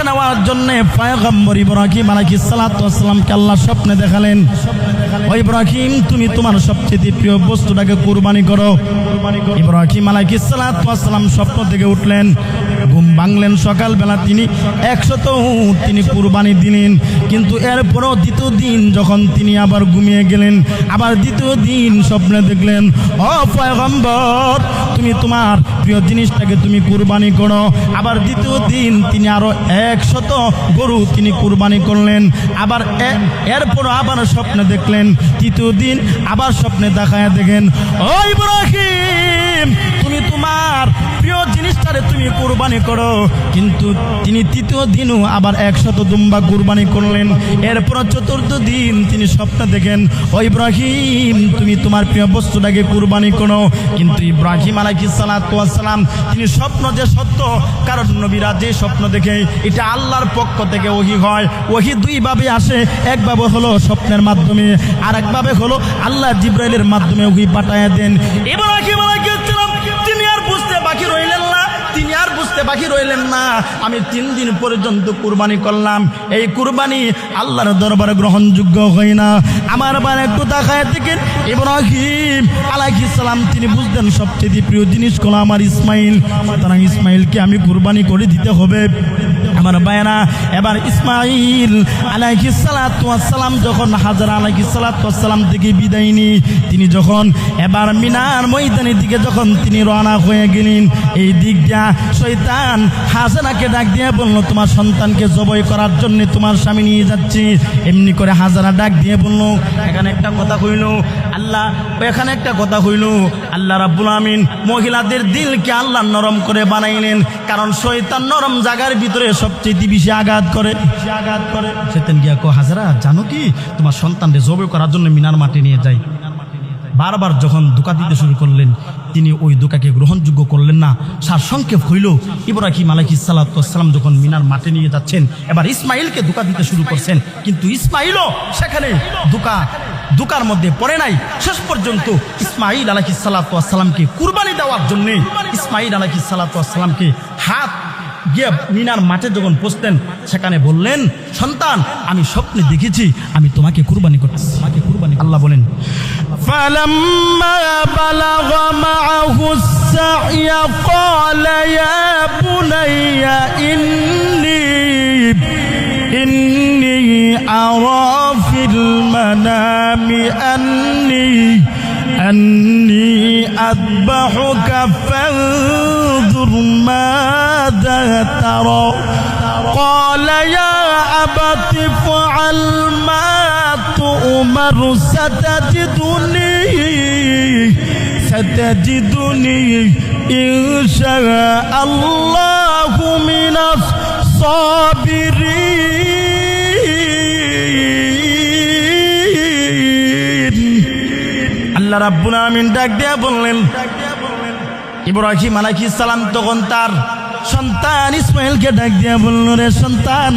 দেখে নেওয়ার জন্য পয়গম্বর ইব্রাহিম আলাইহিস সালাতু ওয়াসসালামকে আল্লাহ স্বপ্নে দেখালেন। ও ইব্রাহিম, তুমি তোমার সবচেয়ে প্রিয় বস্তুটাকে কুরবানি করো। ইব্রাহিম আলাইহিস সালাতু ওয়াসসালাম স্বপ্ন থেকে উঠলেন। ঘুম ভাঙলেন সকালবেলা, তিনি একশত তিনি কুরবানি দিলেন। কিন্তু এরপরও দ্বিতীয় দিন যখন তিনি আবার ঘুমিয়ে গেলেন, আবার দ্বিতীয় দিন স্বপ্নে দেখলেন, ও পয়গম্বর, তুমি তোমার প্রিয় জিনিসটাকে তুমি কুরবানি করো। আবার দ্বিতীয় দিন তিনি আরও একশত গরু তিনি কুরবানি করলেন। আবার এরপর আবার স্বপ্নে দেখলেন, তৃতীয় দিন আবার স্বপ্নে দেখায় দেখেন, ও ইব্রাহিম, তুমি তোমার প্রিয় জিনিসটারে তুমি কুরবানি করো। কিন্তু তিনি তৃতীয় দিনও আবার একশত দুম্বা কুরবানি করলেন। এরপর চতুর্থ দিন তিনি স্বপ্ন দেখেন, ও ইব্রাহিম, তুমি তোমার প্রিয় বস্তুটাকে কুরবানি করো। কিন্তু ইব্রাহিম আলাইহিস সালাতু ওয়াস সালাম, তিনি স্বপ্ন যে সত্য, কারণ নবীরা যে স্বপ্ন দেখে, এটা আল্লাহর পক্ষ থেকে ওহি হয়। ওহি দুইভাবে আসে একভাবে হলো স্বপ্নের মাধ্যমে আর একভাবে হলো আল্লাহ জিব্রাইলের মাধ্যমে ওহি পাঠায় দেন। ইব্রাহিম তিনি আর বুঝতে বাকি রইলেন না। আমি তিন দিন পর্যন্ত কুরবানি করলাম। এই কুরবানি আল্লাহর দরবারে গ্রহণযোগ্য হয় না। আমার বার একটু দেখায় দেখেন, ইব্রাহিম সালাম তিনি বুঝলেন সবচেয়ে প্রিয় জিনিস হলো আমার ইসমাইল। সুতরাং ইসমাইলকে আমি কুরবানি করে দিতে হবে। আমার বায়না, এবার ইসমাইল ওয়াস সালাম যখন হাজার ওয়াস সালাম থেকে বিদায় নিয়ে, তিনি যখন এবার মিনার ময়দানের দিকে যখন তিনি রওনা হয়ে গেলেন, এই দিক দিয়া শয়তান হাজারাকে ডাক দিয়ে বলল, তোমার সন্তানকে জবই করার জন্য তোমার স্বামী নিয়ে যাচ্ছি। এমনি করে হাজারা ডাক দিয়ে বলল, এখানে একটা কথা হইল আল্লাহ, এখানে একটা কথা হইল আল্লাহ রাব্বুল আমিন মহিলাদের দিলকে আল্লাহ নরম করে বানাইলেন, কারণ শয়তান নরম জায়গার ভিতরে সবচেয়ে বেশি আঘাত করে আঘাত করে। সেতেন গিয়া কো হাজারা, জানো কি? তোমার সন্তানকে জবে করার জন্য মিনার মাটি নিয়ে যায় বারবার যখন দোকা দিতে শুরু করলেন, তিনি ওই দোকাকে গ্রহণযোগ্য করলেন না। সার সংক্ষেপ হইল, ইব্রাহিম আলাইহি সালাম যখন মিনার মাঠে নিয়ে যাচ্ছেন, এবার ইসমাইলকে দোকা দিতে শুরু করছেন। কিন্তু ইসমাইলও সেখানে দোকা দোকার মধ্যে পড়ে নাই। শেষ পর্যন্ত ইসমাইল আলাইহি সালাতামকে কুরবানি দেওয়ার জন্য ইসমাইল আলাইহি সালাতামকে হাত গিয়ে মিনার মাঠে যখন পৌঁছতেন সেখানে বললেন সন্তান আমি স্বপ্নে দেখেছি আমি তোমাকে কুরবানি করতেছি তোমাকে কুরবানি আল্লাহ বলেন فلما بلغ معه السعي قال يا بني إني إني أرى في المنام أني أني أذبحك فانظر ماذا ترى قال يا أبت افعل ما تؤمر ستجدني ستجدني إن شاء الله من الصابرين আল্লাহ রাব্বুল আমিন ডাক দিয়া বললেন ইব্রাহিম আলাইহিস সালাম তখন তার সন্তান ইসমাইলকে ডাক দিয়া বলল রে সন্তান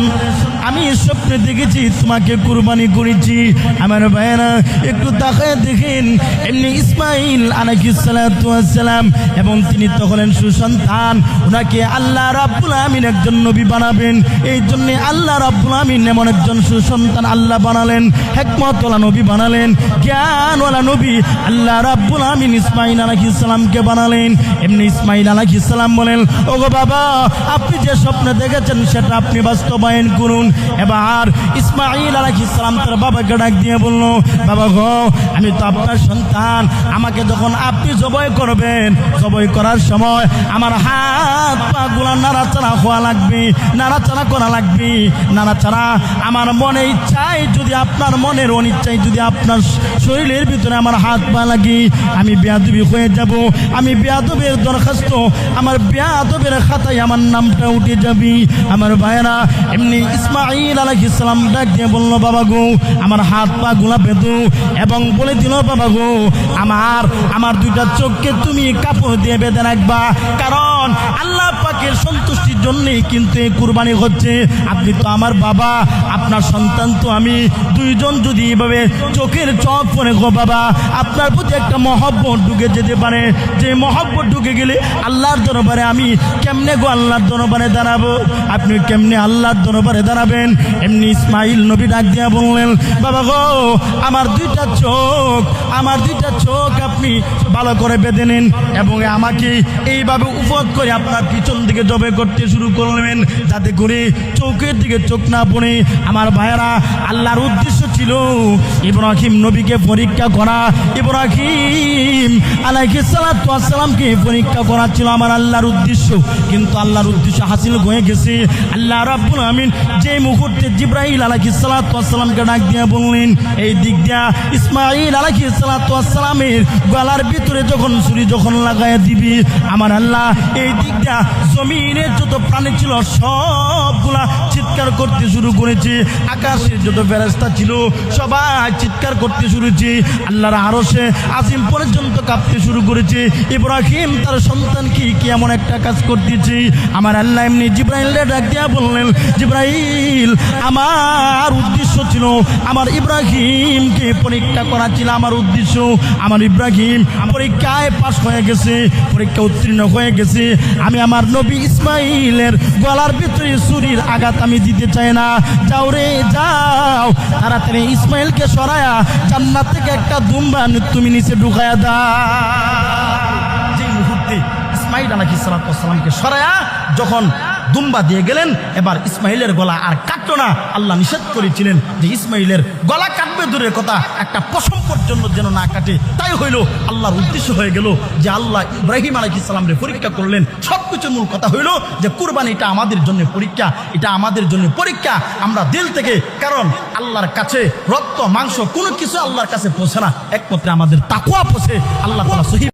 আমি স্বপ্নে দেখেছি, তোমাকে কুরবানি করেছি। আমার ভাইয়েরা, একটু তাকায় দেখেন, এমনি ইসমাইল আলাইহিস সালাতু সালাম, এবং তিনি তো হলেন সুসন্তান, ওনাকে আল্লাহ রাব্বুল আমিন একজন নবী বানাবেন। এই জন্য আল্লাহ রাব্বুল আমিন এমন একজন সুসন্তান আল্লাহ বানালেন, হেকমতওয়ালা নবী বানালেন, জ্ঞানওয়ালা নবী আল্লাহ রাব্বুল আমিন ইসমাইল আলাইহিস সালামকে বানালেন। এমনি ইসমাইল আলাইহিস সালাম বলেন, ওগো বাবা, আপনি যে স্বপ্ন দেখেছেন, সেটা আপনি বাস্তবায়ন করুন। এবার ইসমাইল আলাইহিস সালাম তার বাবাকে ডাক দিয়ে বলল, বাবা গো, আমি তো আপনার সন্তান। আমাকে যখন আপনি জবয় করবেন জবয় করার সময় আমার হাত পা গুলা নাড়াচাড়া হওয়া লাগবে, নাড়াচাড়া করা লাগবে। নাড়াচাড়া আমার মনে ইচ্ছায় যদি আপনার মনের অনিচ্ছায় যদি আপনার শরীরের ভিতরে আমার হাত পা লাগে, আমি বেয়াদবি হয়ে যাব। আমি বেয়াদবের দরখাস্ত, আমার বেয়াদবের খাতায় আমার নামটা উঠে যাবি। আমার ভাইয়েরা, এমনি ইসমাইল আলাইহিস সালাম ডাক দিয়ে বলল, বাবা গো, আমার হাত পা গুলা বেঁধো এবং বলে দিল, বাবা গো, আমার আমার দুইটা চোখকে তুমি কাপড় দিয়ে বেঁধে রাখবা। কারণ আল্লাহ পাকের সন্তুষ্টির জন্যই কিন্তু এই কুরবানি হচ্ছে। আপনি তো আমার বাবা, আপনার সন্তান তো আমি। দুইজন যদি এভাবে চোখের চপ করে গো বাবা, আপনার প্রতি একটা মহব্বত ঢুকে যেতে পারে। যে মহব্বত ঢুকে গেলে আল্লাহর দরবারে আমি কেমনে গো আল্লাহর দরবারে দাঁড়াবো? আপনি কেমনে আল্লাহর দরবারে দাঁড়াবেন? এমনি ইসমাইল নবী ডাক দিয়া বললেন, বাবা গো, আমার দুইটা চোখ, আমার দুইটা চোখ আপনি ভালো করে বেঁধে নিন এবং আমাকে এইভাবে উপদ করে আপনার পিছন দিকে জবে করতে শুরু করলেন। যাতে করে চোখের দিকে চোখ না পড়ে আমার ভাইয়েরা আল্লাহর উদ্দেশ্য ছিল ইব্রাহিম নবীকে পরীক্ষা করা। ইব্রাহিম আলাইহি সালামকে পরীক্ষা করা ছিল আমার আল্লাহর উদ্দেশ্য। কিন্তু আল্লাহর উদ্দেশ্য হাসিল হয়ে গেছে। আল্লাহ রাব্বুল আমিন যে মুহূর্তে জিব্রাইল আলাইহি সালামকে ডাক দিয়ে বললেন, এই দিক দিয়া ইসমাইল আলাইহি সালামের গলার ভিতরে যখন ছুরি যখন লাগায় দিবি, আমার আল্লাহ এই দিক দিয়া জমিনের যত প্রাণী ছিল সবগুলা চিৎকার করতে শুরু করেছে। আকাশের যত ফেরেস্তা ছিল সবাই চিৎকার করতে শুরু করেছে। আল্লাহর আরও সে আজিম পর্যন্ত কাঁপতে শুরু করেছে। ইব্রাহিম তার সন্তান কি এমন একটা কাজ করতেছে? আমার আল্লাহ এমনি জিব্রাইল ডাক দিয়া বললেন, জিব্রাইল, আমার উদ্দেশ্য ছিল, আমার ইব্রাহিমকে পরীক্ষা করা ছিল আমার উদ্দেশ্য। আমার ইব্রাহিম পরীক্ষায় পাশ হয়ে গেছে, পরীক্ষা উত্তীর্ণ হয়ে গেছে। আমি আমার নবী ইসমাইলের গলার ভিতরে ছুরির আঘাত আমি দিতে চাই না। যাও রে, যাও। তাড়াতাড়ি ইসমাইলকে সরায়া জান্নাত থেকে একটা দুম্বা তুমি নিচে ঢুকায়া দাও। যে মুহূর্তে ইসমাইল আলাহি সালাতামকে সরায়া যখন দুম্বা দিয়ে গেলেন। এবার ইসমাইলের গলা আর কাটতো না। আল্লাহ নিষেধ করেছিলেন যে ইসমাইলের গলা কাটবে দূরের কথা, একটা পশম পর্যন্ত যেন না কাটে। তাই হইল আল্লাহর উদ্দেশ্য হয়ে গেল যে আল্লাহ ইব্রাহিম আলাইহি সালামরে পরীক্ষা করলেন। সব কিছুর মূল কথা হইল যে কুরবানি এটা আমাদের জন্য পরীক্ষা, এটা আমাদের জন্য পরীক্ষা। আমরা দিল থেকে, কারণ আল্লাহর কাছে রক্ত, মাংস কোনো কিছু আল্লাহর কাছে পৌঁছে না। একমাত্র আমাদের তাকুয়া পৌঁছে। আল্লাহ তালা সহি